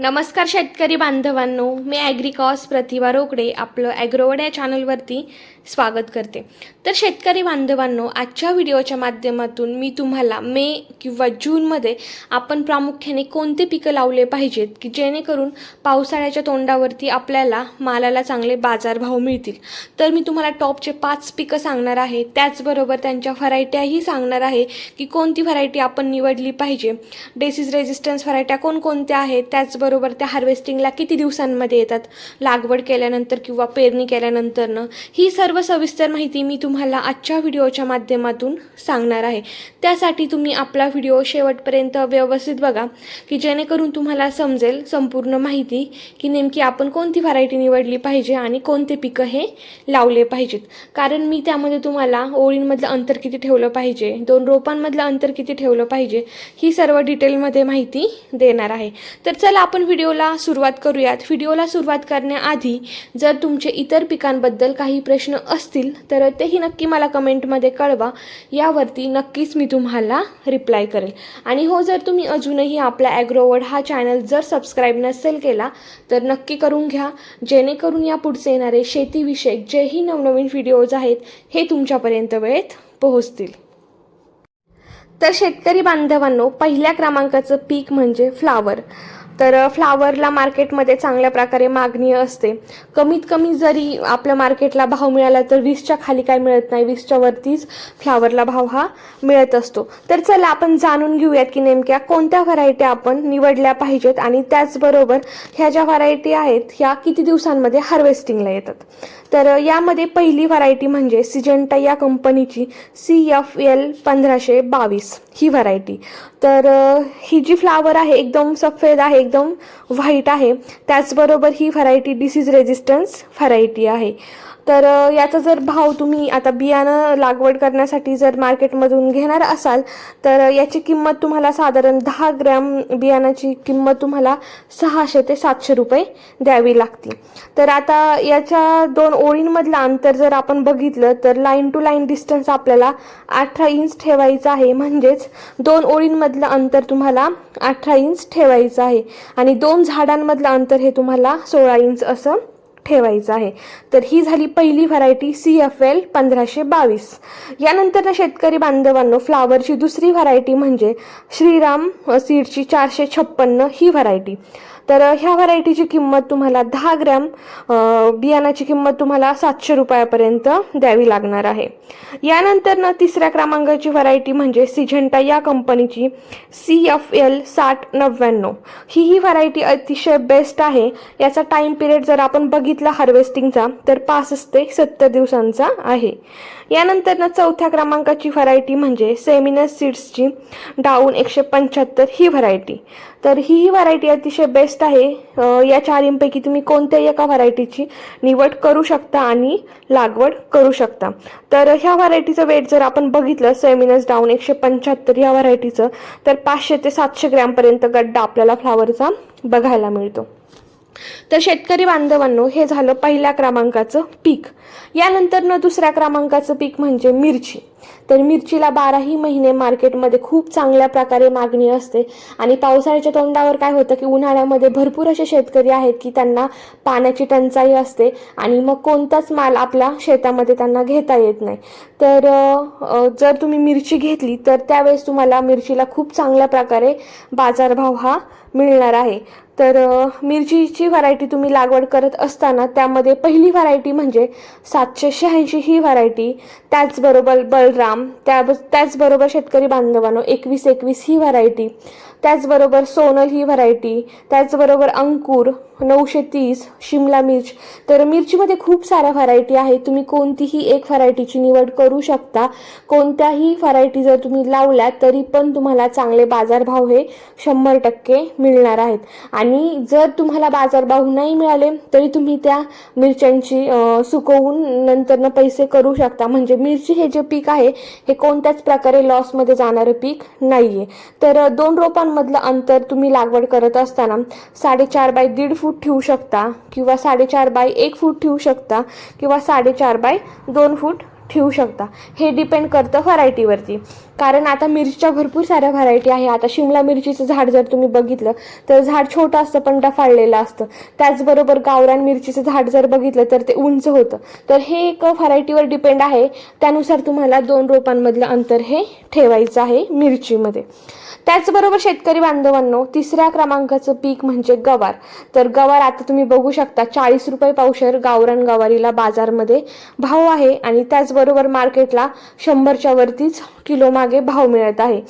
नमस्कार शेतकरी बांधवांनो मी ॲग्रिकॉस प्रतिभा रोकडे आपलं ॲग्रोवड या चॅनलवरती स्वागत करते. तर शेतकरी बांधवांनो आजच्या व्हिडिओच्या माध्यमातून मी तुम्हाला मे किंवा जूनमध्ये आपण प्रामुख्याने कोणते पिकं लावले पाहिजेत की जेणेकरून पावसाळ्याच्या तोंडावरती आपल्याला मालाला चांगले बाजारभाव मिळतील. तर मी तुम्हाला टॉपचे पाच पिकं सांगणार आहे. त्याचबरोबर त्यांच्या व्हरायट्याही सांगणार आहे की कोणती व्हरायटी आपण निवडली पाहिजे. डेसिस रेझिस्टन्स व्हरायट्या कोणकोणत्या आहेत? त्याचबरोबर त्या हार्वेस्टिंगला किती दिवसांमध्ये येतात? लागवड केल्यानंतर किंवा पेरणी केल्यानंतरनं? ही सर्व सविस्तर माहिती मी तुम्हाला आजच्या व्हिडिओच्या माध्यमातून सांगणार आहे. त्यासाठी तुम्ही आपला व्हिडिओ शेवटपर्यंत व्यवस्थित बघा की जेणेकरून तुम्हाला समजेल संपूर्ण माहिती की नेमकी आपण कोणती व्हरायटी निवडली पाहिजे आणि कोणते पिकं हे लावले पाहिजेत. कारण मी त्यामध्ये तुम्हाला ओळींमधलं अंतर किती ठेवलं पाहिजे दोन रोपांमधलं अंतर किती ठेवलं पाहिजे ही सर्व डिटेलमध्ये माहिती देणार आहे. तर चला आपण व्हिडिओला सुरुवात करूयात. व्हिडिओला सुरुवात करण्याआधी जर तुमचे इतर पिकांबद्दल काही प्रश्न असतील तर तेही नक्की मला कमेंटमध्ये कळवा. यावरती नक्कीच मी तुम्हाला रिप्लाय करेल. आणि हो जर तुम्ही अजूनही आपला ॲग्रोवर्ड हा चॅनल जर सबस्क्राईब नसेल केला तर नक्की करून घ्या. जेणेकरून या पुढचे येणारे शेतीविषयक जेही नवनवीन व्हिडिओज आहेत हे तुमच्यापर्यंत वेळेत पोहोचतील. तर शेतकरी बांधवांनो पहिल्या क्रमांकाचं पीक म्हणजे फ्लावर. तर फ्लावरला मार्केटमध्ये चांगल्या प्रकारे मागणी असते. कमीत कमी जरी आपल्या मार्केटला भाव मिळाला तर वीसच्या खाली काय मिळत नाही. वीसच्या वरतीच फ्लावरला भाव हा मिळत असतो. तर चला आपण जाणून घेऊयात की नेमक्या कोणत्या व्हरायटी आपण निवडल्या पाहिजेत आणि त्याचबरोबर ह्या ज्या व्हरायटी आहेत ह्या किती दिवसांमध्ये हार्वेस्टिंगला येतात? तर यामध्ये पहिली व्हरायटी म्हणजे सिजेंटा या कंपनीची सी एफ एल पंधराशे बावीस ही व्हरायटी तर ही जी फ्लावर आहे एकदम सफेद आहे एकदम व्हाईट आहे त्याचबरोबर ही व्हरायटी डिसीज रेजिस्टन्स व्हरायटी आहे. तर याचा जर भाव तुम्ही आता बियाणं लागवड करण्यासाठी जर मार्केटमधून घेणार असाल तर याची किंमत तुम्हाला साधारण दहा ग्रॅम बियाणाची किंमत तुम्हाला सहाशे ते सातशे रुपये द्यावी लागते तर आता याच्या दोन ओळींमधलं अंतर जर आपण बघितलं तर लाईन टू लाईन डिस्टन्स आपल्याला अठरा इंच ठेवायचं आहे. म्हणजेच दोन ओळींमधलं अंतर तुम्हाला अठरा इंच ठेवायचं आहे. आणि दोन झाडांमधलं अंतर हे तुम्हाला सोळा इंच असं ठेवायचं आहे. तर ही झाली पहिली व्हरायटी सी एफ एल पंधराशे बावीस. यानंतर शेतकरी बांधवांनो फ्लावरची दुसरी व्हरायटी म्हणजे श्रीराम सीडची चारशे छप्पन्न ही व्हरायटी तर ह्या व्हरायटीची किंमत तुम्हाला दहा ग्रॅम बियाणाची किंमत तुम्हाला सातशे रुपयापर्यंत द्यावी लागणार आहे. यानंतर ना तिसऱ्या क्रमांकाची व्हरायटी म्हणजे सिझेंटा या कंपनीची सी एफ एल साठ नव्याण्णव. ही ही व्हरायटी अतिशय बेस्ट आहे. याचा टाईम पिरियड जर आपण बघितला हार्वेस्टिंगचा तर पासष्ट ते सत्तर दिवसांचा आहे. यानंतर ना चौथ्या क्रमांकाची व्हरायटी म्हणजे सेमिनस सीड्सची डाऊन एकशे पंच्याहत्तर ही व्हरायटी तर ही ही व्हरायटी अतिशय बेस्ट आहे या चारींपैकी तुम्ही कोणत्याही एका व्हरायटीची निवड करू शकता आणि लागवड करू शकता. तर ह्या व्हरायटीचं वेट जर आपण बघितलं सेमिनस डाऊन एकशे पंच्याहत्तर या व्हरायटीचं तर पाचशे ते सातशे ग्रॅमपर्यंत गड्डा आपल्याला फ्लावरचा बघायला मिळतो. तर शेतकरी बांधवांनो हे झालं पहिल्या क्रमांकाचं पीक. यानंतर न दुसऱ्या क्रमांकाचं पीक म्हणजे मिरची. तर मिरचीला बाराही महिने मार्केटमध्ये खूप चांगल्या प्रकारे मागणी असते आणि पावसाळ्याच्या तोंडावर काय होतं की उन्हाळ्यामध्ये भरपूर असे शेतकरी आहेत की त्यांना पाण्याची टंचाई असते आणि मग कोणताच माल आपल्या शेतामध्ये त्यांना घेता येत नाही. तर जर तुम्ही मिरची घेतली तर त्यावेळेस तुम्हाला मिरचीला खूप चांगल्या प्रकारे बाजारभाव हा मिळणार आहे. तर मिरचीची व्हरायटी तुम्ही लागवड करत असताना त्यामध्ये पहिली व्हरायटी म्हणजे सातशे शहाऐंशी ही व्हरायटी त्याचबरोबर बलराम त्या त्याचबरोबर शेतकरी बांधवांनो एकवीस एकवीस ही व्हरायटी त्याचबरोबर सोनल ही व्हरायटी त्याचबरोबर अंकुर नऊशे तीस शिमला मिर्च. तर मिरचीमध्ये खूप साऱ्या व्हरायटी आहेत. तुम्ही कोणतीही एक व्हरायटीची निवड करू शकता. कोणत्याही व्हरायटी जर तुम्ही लावल्या तरी पण तुम्हाला चांगले बाजारभाव हे शंभर टक्के मिळणार आहेत. आणि आणि जर तुम्हाला बाजारभाव नाही मिळाले तरी तुम्ही त्या मिरच्यांची सुकवून नंतरनं पैसे करू शकता. म्हणजे मिरची हे जे पीक आहे हे कोणत्याच प्रकारे लॉसमध्ये जाणारं पीक नाही आहे तर दोन रोपांमधलं अंतर तुम्ही लागवड करत असताना साडेचार बाय दीड फूट ठेवू शकता किंवा साडेचार बाय एक फूट ठेवू शकता किंवा साडेचार बाय दोन फूट ठेवू शकता. हे डिपेंड करतं व्हरायटीवरती कारण आता मिरचीच्या भरपूर साऱ्या व्हरायटी आहे. आता शिमला मिरचीचं झाड जर तुम्ही बघितलं तर झाड छोटं असतं पण डफाळलेलं असतं. त्याचबरोबर गावरान मिरचीचं झाड जर बघितलं तर ते उंच होतं. तर हे एक व्हरायटीवर डिपेंड आहे. त्यानुसार तुम्हाला दोन रोपांमधलं अंतर हे ठेवायचं आहे मिरचीमध्ये. त्याचबरोबर शेतकरी बांधवांनो तिसऱ्या क्रमांकाचं पीक म्हणजे गवार. तर गवार आता तुम्ही बघू शकता चाळीस रुपये पावशर गावरान गवारीला बाजारमध्ये भाव आहे आणि त्याचबरोबर मार्केटला शंभरच्या वरतीच किलो मागे भाव मिळत आहे.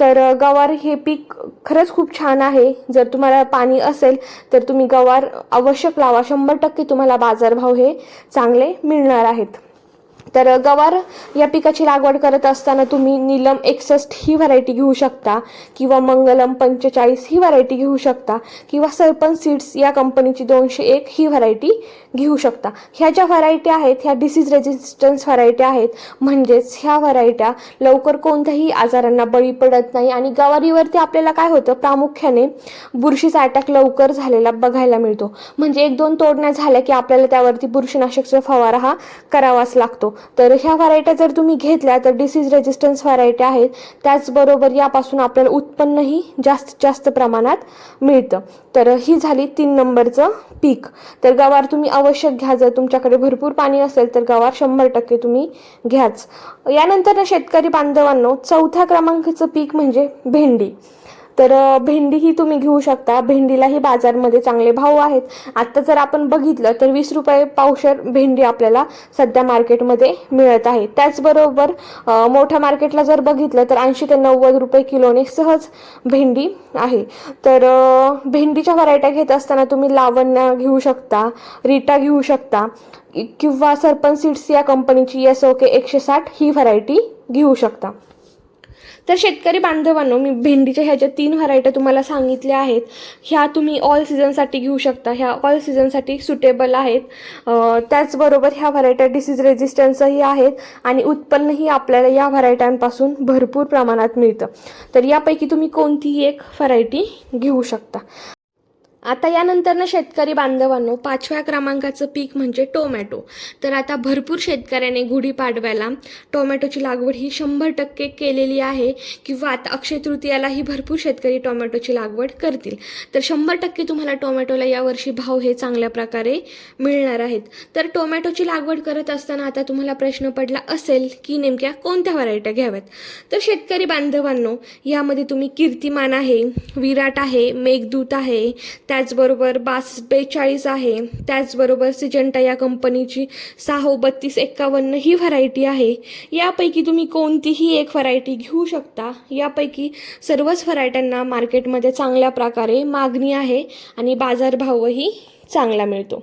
तर गवार हे पीक खरंच खूप छान आहे. जर तुम्हाला पाणी असेल तर तुम्ही गवार आवश्यक लावा. शंभर टक्के तुम्हाला बाजारभाव हे चांगले मिळणार आहेत. तर गवार या पिकाची लागवड करत असताना तुम्ही नीलम एकसष्ट ही व्हरायटी घेऊ शकता किंवा मंगलम पंचेचाळीस ही व्हरायटी घेऊ शकता किंवा सरपंच सीड्स या कंपनीची दोनशे एक ही व्हरायटी घेऊ शकता. ह्या ज्या व्हरायटी आहेत ह्या डिसीज रेजिस्टन्स व्हरायटी आहेत म्हणजेच ह्या व्हरायट्या लवकर कोणत्याही आजारांना बळी पडत नाही आणि गवारीवरती आपल्याला काय होतं? प्रामुख्याने बुरशीचा अटॅक लवकर झालेला बघायला मिळतो. म्हणजे एक दोन तोडण्या झाल्या की आपल्याला त्यावरती बुरशीनाशकचा फवारा हा करावाच लागतो. तर ह्या व्हरायट्या जर तुम्ही घेतल्या तर डिसीज रेजिस्टन्स व्हरायट्या आहेत. त्याचबरोबर यापासून आपल्याला उत्पन्नही जास्तीत जास्त प्रमाणात मिळतं. तर ही झाली तीन नंबरचं पीक. तर गवार तुम्ही आवश्यक घ्या. जर तुमच्याकडे भरपूर पाणी असेल तर गवार शंभर टक्के तुम्ही घ्याच. यानंतर शेतकरी बांधवांनो चौथ्या क्रमांकाचं पीक म्हणजे भेंडी. तर भेंडीही तुम्ही घेऊ शकता. भेंडीलाही बाजारमध्ये चांगले भाव आहेत. आत्ता जर आपण बघितलं तर वीस रुपये पावशर भेंडी आपल्याला सध्या मार्केटमध्ये मिळत आहे. त्याचबरोबर मोठ्या मार्केटला जर बघितलं तर ऐंशी ते नव्वद रुपये किलोने सहज भेंडी आहे. तर भेंडीच्या व्हरायट्या घेत असताना तुम्ही लावण्या घेऊ शकता रिटा घेऊ शकता किंवा सरपंच सीड्स या कंपनीची एस ओके एकशे साठ ही व्हरायटी घेऊ शकता. तर शेतकरी बांधवांनो मी भेंडीच्या ह्याच्या तीन व्हरायट्या तुम्हाला सांगितल्या आहेत. ह्या तुम्ही ऑल सीझनसाठी घेऊ शकता. ह्या ऑल सीझनसाठी सुटेबल आहेत. त्याचबरोबर ह्या व्हरायट्या डिसीज रेजिस्टन्सही आहेत आणि उत्पन्नही आपल्याला या व्हरायट्यांपासून भरपूर प्रमाणात मिळतं. तर यापैकी तुम्ही कोणतीही एक व्हरायटी घेऊ शकता. आता यानंतरनं शेतकरी बांधवांनो पाचव्या क्रमांकाचं पीक म्हणजे टोमॅटो. तर आता भरपूर शेतकऱ्याने गुढीपाडव्याला टोमॅटोची लागवड ही शंभर टक्के केलेली आहे किंवा आता अक्षय तृतीयालाही भरपूर शेतकरी टोमॅटोची लागवड करतील. तर शंभर टक्के तुम्हाला टोमॅटोला यावर्षी भाव हे चांगल्या प्रकारे मिळणार आहेत. तर टोमॅटोची लागवड करत असताना आता तुम्हाला प्रश्न पडला असेल की नेमक्या कोणत्या व्हरायट्या घ्याव्यात? तर शेतकरी बांधवांनो यामध्ये तुम्ही कीर्तिमान आहे विराट आहे मेघदूत आहे त्याचबरोबर बास बेचाळीस आहे. त्याचबरोबर सिजंटा या कंपनीची सहा बत्तीस एक्कावन्न ही व्हरायटी आहे. यापैकी तुम्ही कोणतीही एक व्हरायटी घेऊ शकता. यापैकी सर्वच व्हरायट्यांना मार्केटमध्ये चांगल्या प्रकारे मागणी आहे आणि बाजारभावही चांगला मिळतो.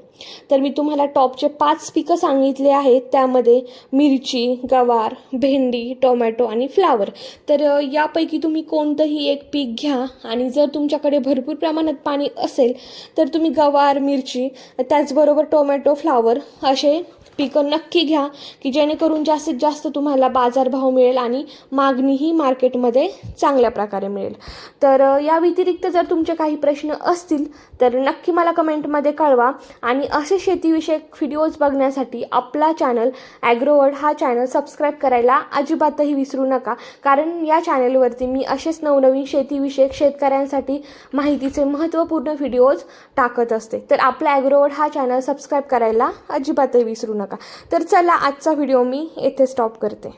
तर मी तुम्हाला टॉपचे पाच पिकं सांगितले आहेत. त्यामध्ये मिरची गवार भेंडी टोमॅटो आणि फ्लावर. तर यापैकी तुम्ही कोणतंही एक पीक घ्या आणि जर तुमच्याकडे भरपूर प्रमाणात पाणी असेल तर तुम्ही गवार मिरची त्याचबरोबर टोमॅटो फ्लावर असे पिकं नक्की घ्या की जेणेकरून जास्तीत जास्त तुम्हाला बाजारभाव मिळेल आणि मागणीही मार्केटमध्ये चांगल्या प्रकारे मिळेल. तर या व्यतिरिक्त जर तुमचे काही प्रश्न असतील तर नक्की मला कमेंटमध्ये कळवा आणि असे शेतीविषयक व्हिडिओज बघण्यासाठी आपला चॅनल ॲग्रोवर्ड हा चॅनल सबस्क्राईब करायला अजिबातही विसरू नका. कारण या चॅनलवरती मी असेच नवनवीन शेतीविषयक शेतकऱ्यांसाठी माहितीचे महत्त्वपूर्ण व्हिडिओज टाकत असते. तर आपला ॲग्रोवर्ड हा चॅनल सबस्क्राईब करायला अजिबातही विसरू नका. नका तर चला आजचा व्हिडिओ मी येथे स्टॉप करते.